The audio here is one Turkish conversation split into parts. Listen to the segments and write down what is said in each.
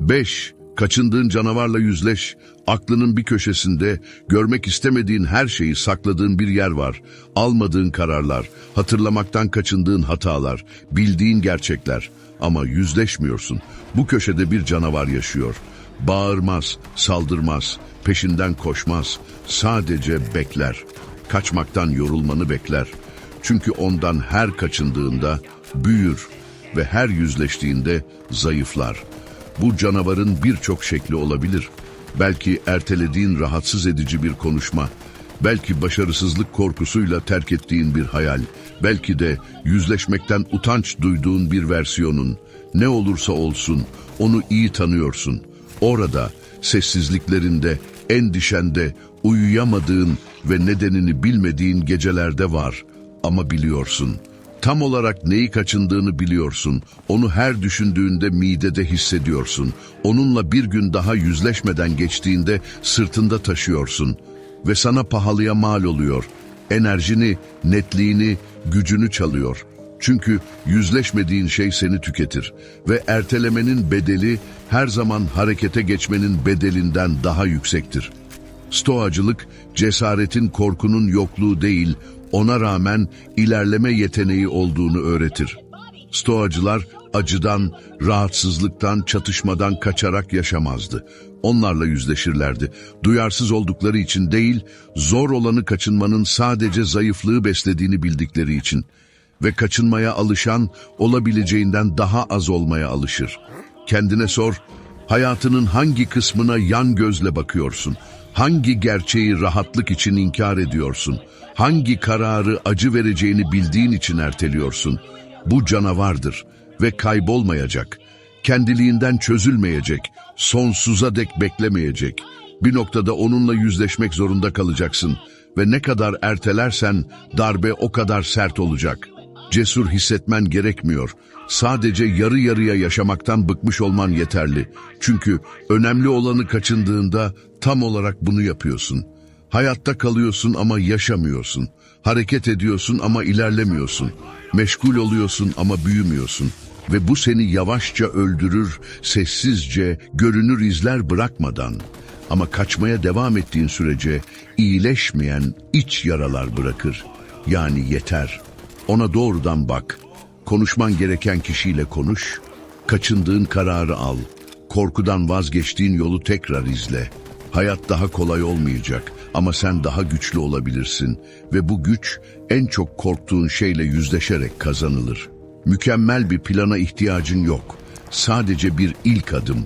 5. Kaçındığın canavarla yüzleş. Aklının bir köşesinde görmek istemediğin her şeyi sakladığın bir yer var. Almadığın kararlar, hatırlamaktan kaçındığın hatalar, bildiğin gerçekler. Ama yüzleşmiyorsun. Bu köşede bir canavar yaşıyor. Bağırmaz, saldırmaz, peşinden koşmaz. Sadece bekler. Kaçmaktan yorulmanı bekler. Çünkü ondan her kaçındığında büyür ve her yüzleştiğinde zayıflar. Bu canavarın birçok şekli olabilir. Belki ertelediğin rahatsız edici bir konuşma, belki başarısızlık korkusuyla terk ettiğin bir hayal, belki de yüzleşmekten utanç duyduğun bir versiyonun. Ne olursa olsun onu iyi tanıyorsun. Orada, sessizliklerinde, endişende, uyuyamadığın ve nedenini bilmediğin gecelerde var. Ama biliyorsun. Tam olarak neyi kaçındığını biliyorsun. Onu her düşündüğünde midede hissediyorsun. Onunla bir gün daha yüzleşmeden geçtiğinde sırtında taşıyorsun. Ve sana pahalıya mal oluyor. Enerjini, netliğini, gücünü çalıyor. Çünkü yüzleşmediğin şey seni tüketir. Ve ertelemenin bedeli her zaman harekete geçmenin bedelinden daha yüksektir. Stoacılık, cesaretin korkunun yokluğu değil, ona rağmen ilerleme yeteneği olduğunu öğretir. Stoacılar acıdan, rahatsızlıktan, çatışmadan kaçarak yaşamazdı. Onlarla yüzleşirlerdi. Duyarsız oldukları için değil, zor olanı kaçınmanın sadece zayıflığı beslediğini bildikleri için. Ve kaçınmaya alışan, olabileceğinden daha az olmaya alışır. Kendine sor, hayatının hangi kısmına yan gözle bakıyorsun? Hangi gerçeği rahatlık için inkar ediyorsun? Hangi kararı acı vereceğini bildiğin için erteliyorsun? Bu canavardır ve kaybolmayacak. Kendiliğinden çözülmeyecek, sonsuza dek beklemeyecek. Bir noktada onunla yüzleşmek zorunda kalacaksın ve ne kadar ertelersen darbe o kadar sert olacak. Cesur hissetmen gerekmiyor. Sadece yarı yarıya yaşamaktan bıkmış olman yeterli. Çünkü önemli olanı kaçındığında tam olarak bunu yapıyorsun. Hayatta kalıyorsun ama yaşamıyorsun. Hareket ediyorsun ama ilerlemiyorsun. Meşgul oluyorsun ama büyümüyorsun. Ve bu seni yavaşça öldürür, sessizce, görünür izler bırakmadan. Ama kaçmaya devam ettiğin sürece iyileşmeyen iç yaralar bırakır. Yani yeter. Ona doğrudan bak. Konuşman gereken kişiyle konuş. Kaçındığın kararı al. Korkudan vazgeçtiğin yolu tekrar izle. Hayat daha kolay olmayacak ama sen daha güçlü olabilirsin ve bu güç en çok korktuğun şeyle yüzleşerek kazanılır. Mükemmel bir plana ihtiyacın yok. Sadece bir ilk adım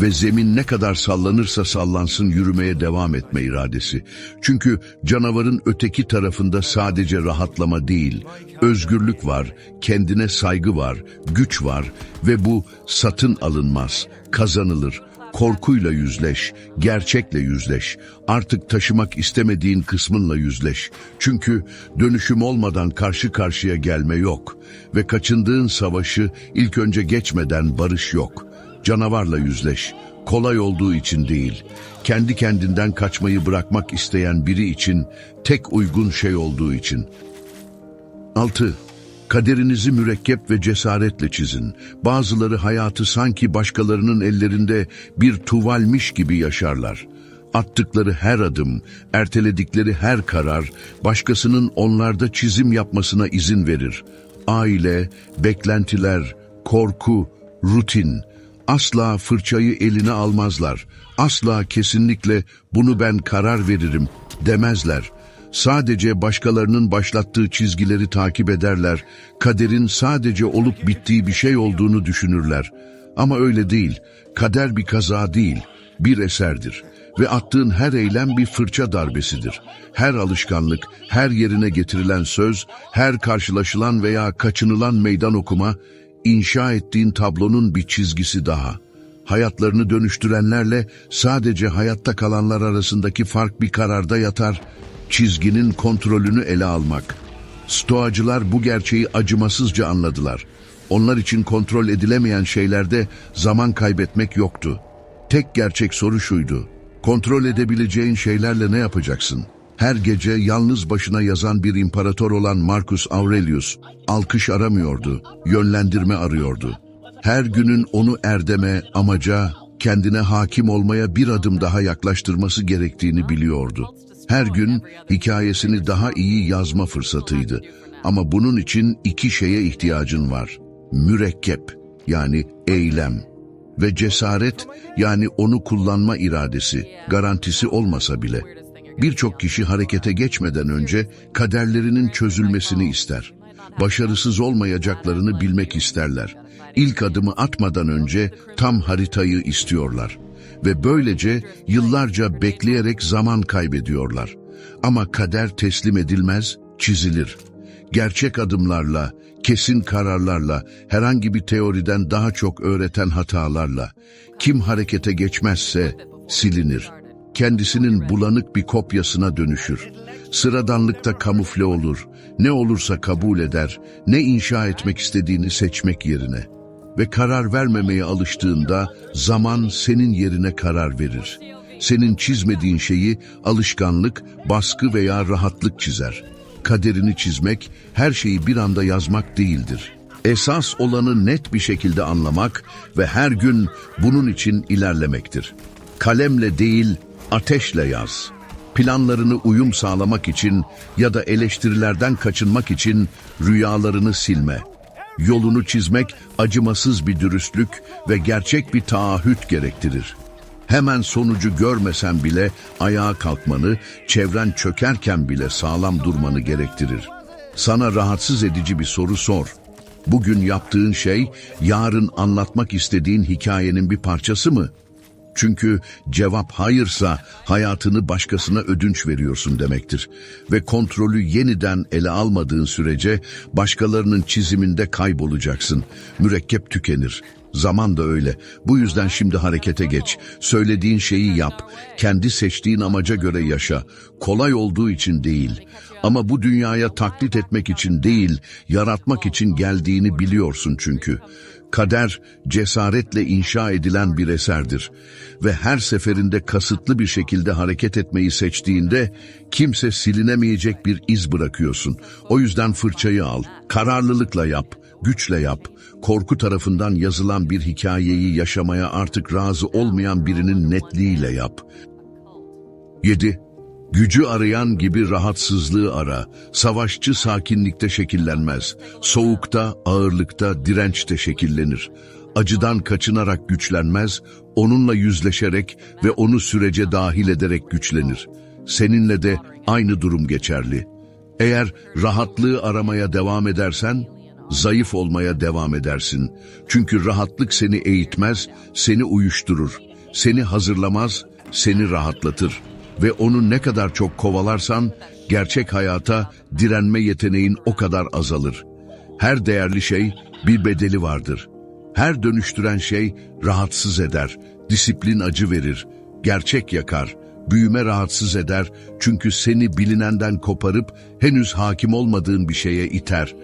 ve zemin ne kadar sallanırsa sallansın yürümeye devam etme iradesi. Çünkü canavarın öteki tarafında sadece rahatlama değil, özgürlük var, kendine saygı var, güç var ve bu satın alınmaz, kazanılır. Korkuyla yüzleş, gerçekle yüzleş. Artık taşımak istemediğin kısmınla yüzleş. Çünkü dönüşüm olmadan karşı karşıya gelme yok. Ve kaçındığın savaşı ilk önce geçmeden barış yok. Canavarla yüzleş. Kolay olduğu için değil. Kendi kendinden kaçmayı bırakmak isteyen biri için tek uygun şey olduğu için. 6. Kaderinizi mürekkep ve cesaretle çizin. Bazıları hayatı sanki başkalarının ellerinde bir tuvalmiş gibi yaşarlar. Attıkları her adım, erteledikleri her karar, başkasının onlarda çizim yapmasına izin verir. Aile, beklentiler, korku, rutin, asla fırçayı eline almazlar. Asla kesinlikle bunu ben karar veririm demezler. Sadece başkalarının başlattığı çizgileri takip ederler. Kaderin sadece olup bittiği bir şey olduğunu düşünürler. Ama öyle değil. Kader bir kaza değil, bir eserdir. Ve attığın her eylem bir fırça darbesidir. Her alışkanlık, her yerine getirilen söz, her karşılaşılan veya kaçınılan meydan okuma, inşa ettiğin tablonun bir çizgisi daha. Hayatlarını dönüştürenlerle sadece hayatta kalanlar arasındaki fark bir kararda yatar, çizginin kontrolünü ele almak. Stoacılar bu gerçeği acımasızca anladılar. Onlar için kontrol edilemeyen şeylerde zaman kaybetmek yoktu. Tek gerçek soru şuydu. Kontrol edebileceğin şeylerle ne yapacaksın? Her gece yalnız başına yazan bir imparator olan Marcus Aurelius, alkış aramıyordu, yönlendirme arıyordu. Her günün onu erdeme, amaca, kendine hakim olmaya bir adım daha yaklaştırması gerektiğini biliyordu. Her gün hikayesini daha iyi yazma fırsatıydı. Ama bunun için iki şeye ihtiyacın var. Mürekkep yani eylem ve cesaret yani onu kullanma iradesi, garantisi olmasa bile. Birçok kişi harekete geçmeden önce kaderlerinin çözülmesini ister. Başarısız olmayacaklarını bilmek isterler. İlk adımı atmadan önce tam haritayı istiyorlar. Ve böylece yıllarca bekleyerek zaman kaybediyorlar. Ama kader teslim edilmez, çizilir. Gerçek adımlarla, kesin kararlarla, herhangi bir teoriden daha çok öğreten hatalarla, kim harekete geçmezse silinir. Kendisinin bulanık bir kopyasına dönüşür. Sıradanlıkta kamufle olur, ne olursa kabul eder, ne inşa etmek istediğini seçmek yerine. Ve karar vermemeye alıştığında zaman senin yerine karar verir. Senin çizmediğin şeyi alışkanlık, baskı veya rahatlık çizer. Kaderini çizmek, her şeyi bir anda yazmak değildir. Esas olanı net bir şekilde anlamak ve her gün bunun için ilerlemektir. Kalemle değil, ateşle yaz. Planlarını uyum sağlamak için ya da eleştirilerden kaçınmak için rüyalarını silme. Yolunu çizmek acımasız bir dürüstlük ve gerçek bir taahhüt gerektirir. Hemen sonucu görmesen bile ayağa kalkmanı, çevren çökerken bile sağlam durmanı gerektirir. Sana rahatsız edici bir soru sor. Bugün yaptığın şey, yarın anlatmak istediğin hikayenin bir parçası mı? Çünkü cevap hayırsa hayatını başkasına ödünç veriyorsun demektir. Ve kontrolü yeniden ele almadığın sürece başkalarının çiziminde kaybolacaksın. Mürekkep tükenir. Zaman da öyle. Bu yüzden şimdi harekete geç. Söylediğin şeyi yap. Kendi seçtiğin amaca göre yaşa. Kolay olduğu için değil. Ama bu dünyaya taklit etmek için değil, yaratmak için geldiğini biliyorsun çünkü. Kader, cesaretle inşa edilen bir eserdir. Ve her seferinde kasıtlı bir şekilde hareket etmeyi seçtiğinde, kimse silinemeyecek bir iz bırakıyorsun. O yüzden fırçayı al, kararlılıkla yap, güçle yap. Korku tarafından yazılan bir hikayeyi yaşamaya artık razı olmayan birinin netliğiyle yap. 7. Gücü arayan gibi rahatsızlığı ara. Savaşçı sakinlikte şekillenmez. Soğukta, ağırlıkta, dirençte şekillenir. Acıdan kaçınarak güçlenmez, onunla yüzleşerek ve onu sürece dahil ederek güçlenir. Seninle de aynı durum geçerli. Eğer rahatlığı aramaya devam edersen, zayıf olmaya devam edersin. Çünkü rahatlık seni eğitmez, seni uyuşturur. Seni hazırlamaz, seni rahatlatır ve onu ne kadar çok kovalarsan gerçek hayata direnme yeteneğin o kadar azalır. Her değerli şey bir bedeli vardır. Her dönüştüren şey rahatsız eder, disiplin acı verir, gerçek yakar, büyüme rahatsız eder çünkü seni bilinenden koparıp henüz hakim olmadığın bir şeye iter.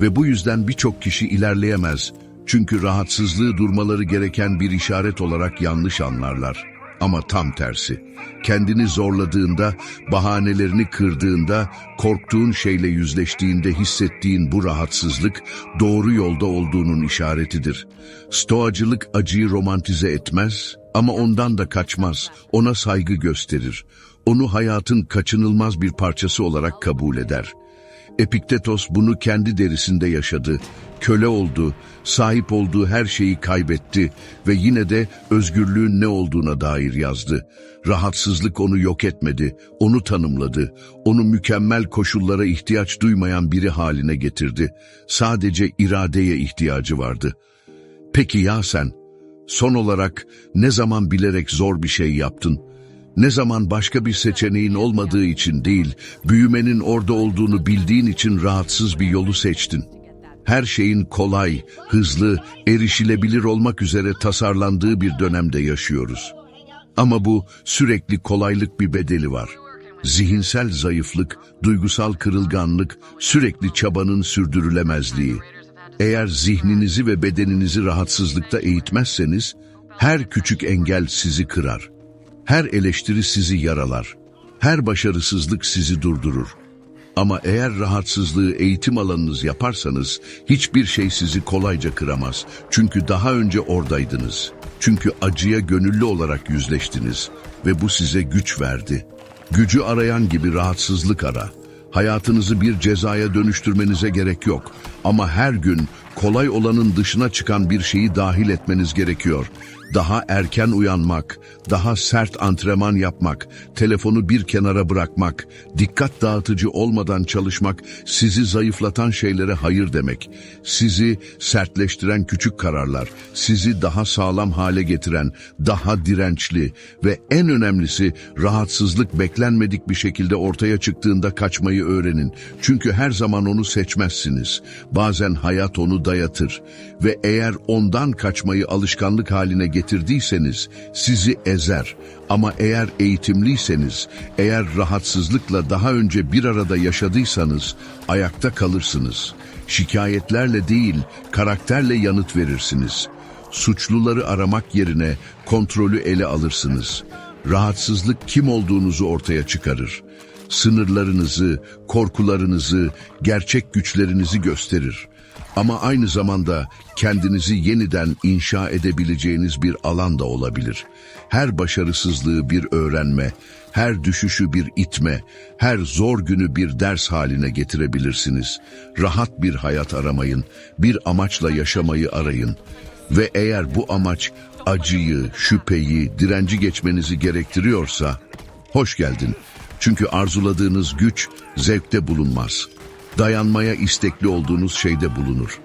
Ve bu yüzden birçok kişi ilerleyemez çünkü rahatsızlığı durmaları gereken bir işaret olarak yanlış anlarlar. Ama tam tersi. Kendini zorladığında, bahanelerini kırdığında, korktuğun şeyle yüzleştiğinde hissettiğin bu rahatsızlık doğru yolda olduğunun işaretidir. Stoacılık acıyı romantize etmez ama ondan da kaçmaz, ona saygı gösterir. Onu hayatın kaçınılmaz bir parçası olarak kabul eder. Epiktetos bunu kendi derisinde yaşadı. Köle oldu, sahip olduğu her şeyi kaybetti ve yine de özgürlüğün ne olduğuna dair yazdı. Rahatsızlık onu yok etmedi, onu tanımladı. Onu mükemmel koşullara ihtiyaç duymayan biri haline getirdi. Sadece iradeye ihtiyacı vardı. Peki ya sen? Son olarak ne zaman bilerek zor bir şey yaptın? Ne zaman başka bir seçeneğin olmadığı için değil, büyümenin orada olduğunu bildiğin için rahatsız bir yolu seçtin. Her şeyin kolay, hızlı, erişilebilir olmak üzere tasarlandığı bir dönemde yaşıyoruz. Ama bu sürekli kolaylık bir bedeli var. Zihinsel zayıflık, duygusal kırılganlık, sürekli çabanın sürdürülemezliği. Eğer zihninizi ve bedeninizi rahatsızlıkta eğitmezseniz, her küçük engel sizi kırar. Her eleştiri sizi yaralar. Her başarısızlık sizi durdurur. Ama eğer rahatsızlığı eğitim alanınız yaparsanız hiçbir şey sizi kolayca kıramaz. Çünkü daha önce oradaydınız. Çünkü acıya gönüllü olarak yüzleştiniz ve bu size güç verdi. Gücü arayan gibi rahatsızlık ara. Hayatınızı bir cezaya dönüştürmenize gerek yok. Ama her gün kolay olanın dışına çıkan bir şeyi dahil etmeniz gerekiyor. Daha erken uyanmak, daha sert antrenman yapmak, telefonu bir kenara bırakmak, dikkat dağıtıcı olmadan çalışmak, sizi zayıflatan şeylere hayır demek. Sizi sertleştiren küçük kararlar, sizi daha sağlam hale getiren, daha dirençli ve en önemlisi rahatsızlık beklenmedik bir şekilde ortaya çıktığında kaçmayı öğrenin. Çünkü her zaman onu seçmezsiniz. Bazen hayat onu dayatır ve eğer ondan kaçmayı alışkanlık haline getirdiyseniz sizi ezer. Ama eğer eğitimliyseniz, eğer rahatsızlıkla daha önce bir arada yaşadıysanız ayakta kalırsınız. Şikayetlerle değil, karakterle yanıt verirsiniz. Suçluları aramak yerine kontrolü ele alırsınız. Rahatsızlık kim olduğunuzu ortaya çıkarır. Sınırlarınızı, korkularınızı, gerçek güçlerinizi gösterir. Ama aynı zamanda kendinizi yeniden inşa edebileceğiniz bir alan da olabilir. Her başarısızlığı bir öğrenme, her düşüşü bir itme, her zor günü bir ders haline getirebilirsiniz. Rahat bir hayat aramayın, bir amaçla yaşamayı arayın. Ve eğer bu amaç acıyı, şüpheyi, direnci geçmenizi gerektiriyorsa, hoş geldin. Çünkü arzuladığınız güç zevkte bulunmaz. Dayanmaya istekli olduğunuz şeyde bulunur.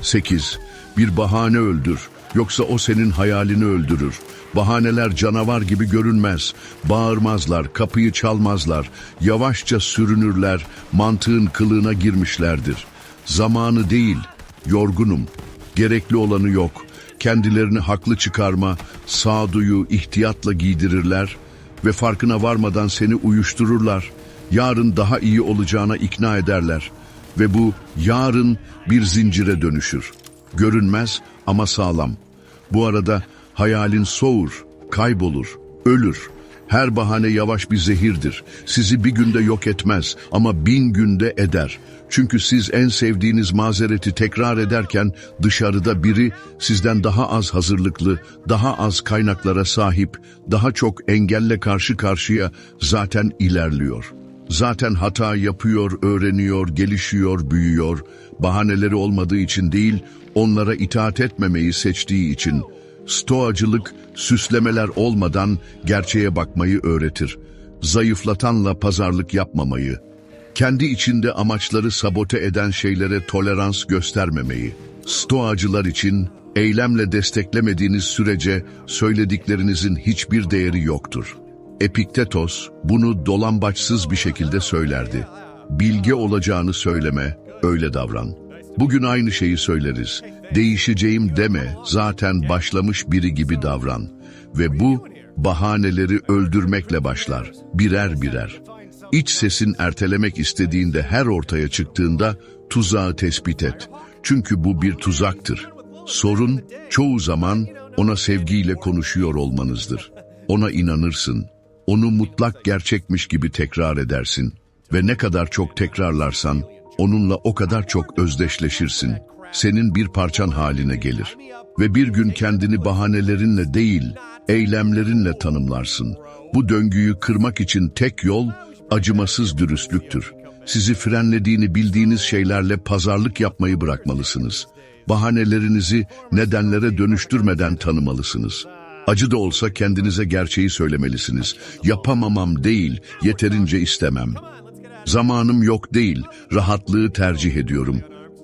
8. Bir bahane öldür. Yoksa o senin hayalini öldürür. Bahaneler canavar gibi görünmez. Bağırmazlar, kapıyı çalmazlar. Yavaşça sürünürler, mantığın kılığına girmişlerdir. Zamanı değil, yorgunum. Gerekli olanı yok. Kendilerini haklı çıkarma, sağduyu ihtiyatla giydirirler ve farkına varmadan seni uyuştururlar. Yarın daha iyi olacağına ikna ederler ve bu yarın bir zincire dönüşür. Görünmez ama sağlam. Bu arada hayalin soğur, kaybolur, ölür. Her bahane yavaş bir zehirdir. Sizi bir günde yok etmez ama bin günde eder. Çünkü siz en sevdiğiniz mazereti tekrar ederken dışarıda biri sizden daha az hazırlıklı, daha az kaynaklara sahip, daha çok engelle karşı karşıya zaten ilerliyor. Zaten hata yapıyor, öğreniyor, gelişiyor, büyüyor. Bahaneleri olmadığı için değil, onlara itaat etmemeyi seçtiği için. Stoacılık, süslemeler olmadan gerçeğe bakmayı öğretir. Zayıflatanla pazarlık yapmamayı. Kendi içinde amaçları sabote eden şeylere tolerans göstermemeyi. Stoacılar için eylemle desteklemediğiniz sürece söylediklerinizin hiçbir değeri yoktur. Epiktetos bunu dolambaçsız bir şekilde söylerdi. Bilge olacağını söyleme, öyle davran. Bugün aynı şeyi söyleriz. Değişeceğim deme, zaten başlamış biri gibi davran. Ve bu bahaneleri öldürmekle başlar, birer birer. İç sesin ertelemek istediğinde her ortaya çıktığında tuzağı tespit et. Çünkü bu bir tuzaktır. Sorun çoğu zaman ona sevgiyle konuşuyor olmanızdır. Ona inanırsın. Onu mutlak gerçekmiş gibi tekrar edersin. Ve ne kadar çok tekrarlarsan onunla o kadar çok özdeşleşirsin. Senin bir parçan haline gelir. Ve bir gün kendini bahanelerinle değil, eylemlerinle tanımlarsın. Bu döngüyü kırmak için tek yol acımasız dürüstlüktür. Sizi frenlediğini bildiğiniz şeylerle pazarlık yapmayı bırakmalısınız. Bahanelerinizi nedenlere dönüştürmeden tanımalısınız. Acı da olsa kendinize gerçeği söylemelisiniz. Yapamamam değil, yeterince istemem. Zamanım yok değil, rahatlığı tercih ediyorum.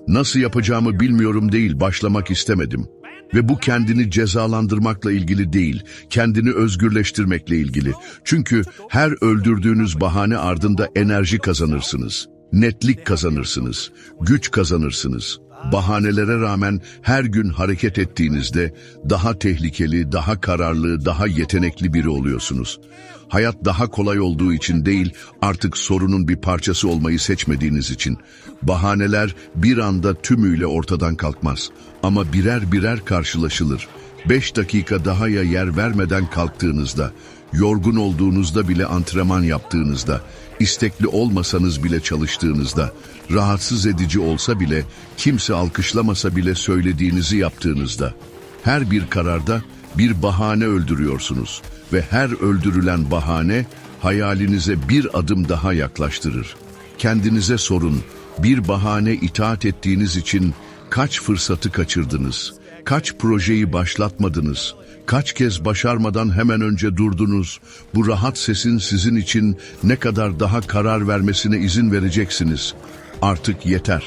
Nasıl yapacağımı bilmiyorum değil, başlamak istemedim. Ve bu kendini cezalandırmakla ilgili değil, kendini özgürleştirmekle ilgili. Çünkü her öldürdüğünüz bahane ardında enerji kazanırsınız. Netlik kazanırsınız, güç kazanırsınız. Bahanelere rağmen her gün hareket ettiğinizde daha tehlikeli, daha kararlı, daha yetenekli biri oluyorsunuz. Hayat daha kolay olduğu için değil, artık sorunun bir parçası olmayı seçmediğiniz için. Bahaneler bir anda tümüyle ortadan kalkmaz ama birer birer karşılaşılır. Beş dakika daha ya yer vermeden kalktığınızda, yorgun olduğunuzda bile antrenman yaptığınızda, istekli olmasanız bile çalıştığınızda, rahatsız edici olsa bile, kimse alkışlamasa bile söylediğinizi yaptığınızda, Her bir kararda bir bahane öldürüyorsunuz ve her öldürülen bahane hayalinize bir adım daha yaklaştırır. Kendinize sorun, bir bahane itaat ettiğiniz için kaç fırsatı kaçırdınız? Kaç projeyi başlatmadınız? Kaç kez başarmadan hemen önce durdunuz? Bu rahat sesin sizin için ne kadar daha karar vermesine izin vereceksiniz? Artık yeter.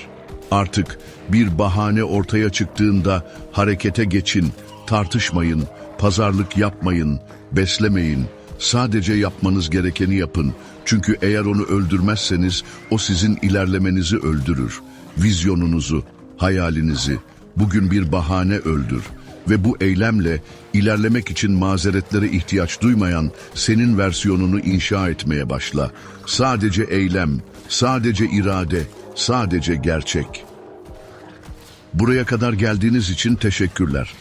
Artık bir bahane ortaya çıktığında harekete geçin, tartışmayın, pazarlık yapmayın, beslemeyin. Sadece yapmanız gerekeni yapın. Çünkü eğer onu öldürmezseniz o sizin ilerlemenizi öldürür. Vizyonunuzu, hayalinizi. Bugün bir bahane öldür ve bu eylemle ilerlemek için mazeretlere ihtiyaç duymayan senin versiyonunu inşa etmeye başla. Sadece eylem, sadece irade, sadece gerçek. Buraya kadar geldiğiniz için teşekkürler.